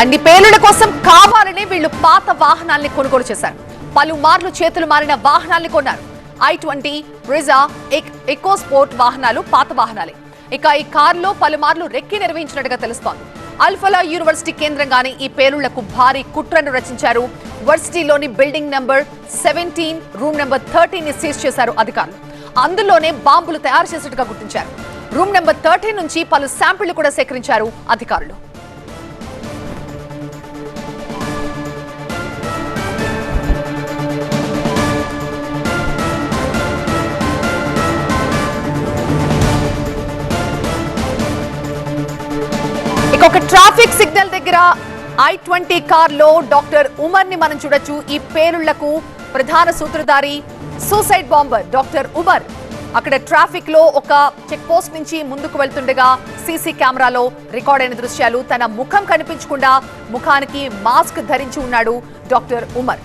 అన్ని పేలుళ్ళ కోసం కావాలని వీళ్ళు పాత వాహనాల్ని కొనుగోలు చేశారు. పలుమార్లు చేతులు మారిన వాహనాల్ని కొన్నారు. I twenty Brezza EcoSport వాహనాలు పాత వాహనాలే. ఇక ఈ కారులో పలుమార్లు రెక్కి నిర్వహించినట్టుగా తెలుస్తోంది. అల్ఫలా యూనివర్సిటీ కేంద్రంగానే ఈ పేలుళ్ళకు భారీ కుట్రను రచించారు. వర్సిటీలోని building number seventeen room number థర్టీన్ని seize చేశారు అధికారులు. అందులోనే బాంబులు తయారు చేసినట్టుగా గుర్తించారు. రూమ్ నెంబర్ థర్టీన్ నుంచి పలు శాంపిళ్ళు కూడా సేకరించారు అధికారులు. ఇక ఒక ట్రాఫిక్ సిగ్నల్ దగ్గర ఐ ట్వంటీ కార్లో డాక్టర్ ఉమర్ని మనం చూడొచ్చు. ఈ పేలుళ్ళకు ప్రధాన సూత్రధారి సూసైడ్ బాంబర్ డాక్టర్ ఉమర్. అక్కడ ట్రాఫిక్లో ఒక చెక్ పోస్ట్ నుంచి ముందుకు వెళ్తుండగా సీసీ కెమెరాలో రికార్డ్ అయిన దృశ్యాలు. తన ముఖం కనిపించకుండా ముఖానికి మాస్క్ ధరించి ఉన్నాడు డాక్టర్ ఉమర్.